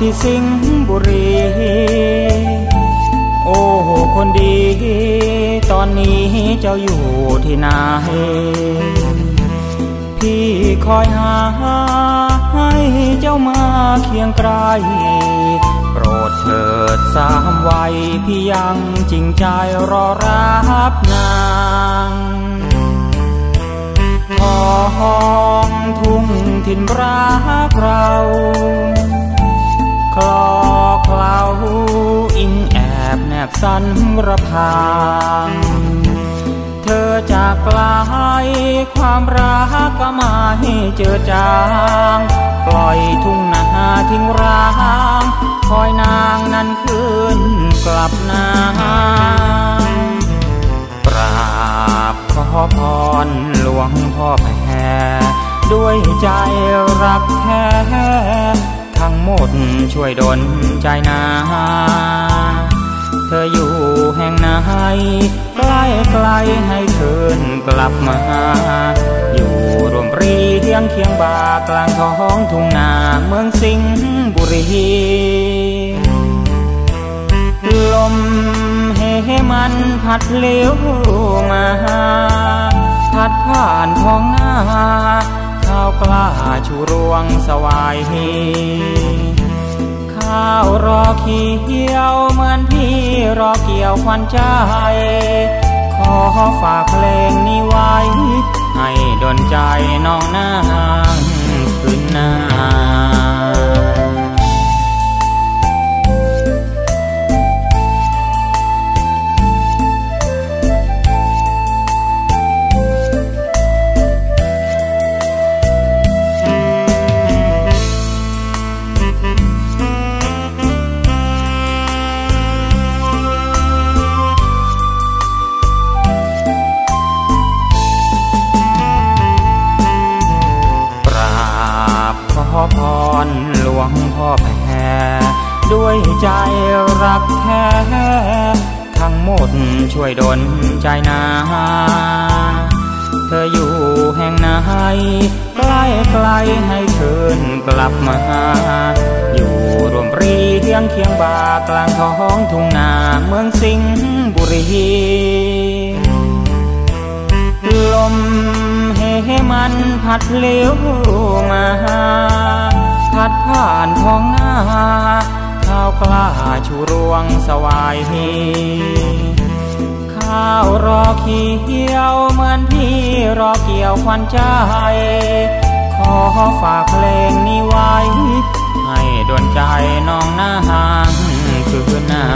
ที่สิงห์บุรี โอ้คนดี ตอนนี้เจ้าอยู่ที่ไหนพี่คอยหาให้เจ้ามาเคียงไกล โปรดเถิดสามวัยพี่ยังจริงใจรอรับนางของทุ่งถิ่นรักเรา สันระพางเธอจากไกลความรักก็มาให้เจอจาง ปล่อยทุ่งนาทิ้งร้าง คอยนางนั้นคืนกลับนากราบขอพรหลวงพ่อแผ่ด้วยใจรักแท้ ทั้งหมดช่วยดลใจนา ธออยู่แห่งไหนใกล้ไกลให้คืนกลับมา อยู่รวมรีเคียงเคียงบากลางท้องทุ่งนาเมืองสิงห์บุรี ลมเฮมันพัดเลี้ยวมา พัดผ่านท้องนาข้าวกล้าชูรวงสวายข้าวรอเขียวเหมือนพี่ รอเกี่ยวควันใจ ขอฝากเพลงนี้ไว้ ให้ดนใจน้องนางคืนนา รักแท้ทั้งหมดช่วยดลใจนาเธออยู่แห่งไหนใกล้ไกลให้คืนกลับมา อยู่รวมรีเคียงเคียงบากลางท้องทุ่งนาเมืองสิงห์บุรีลมเฮมันพัดเลี้ยวมา พัดผ่านท้องนา ข้าวกล้าชูรวงสวายข้าวรอเขียวเหมือนพี่รอเกี่ยวควันใจ ขอฝากเพลงนี้ไว้ ให้ดวนใจน้องหน้าหางคืนนา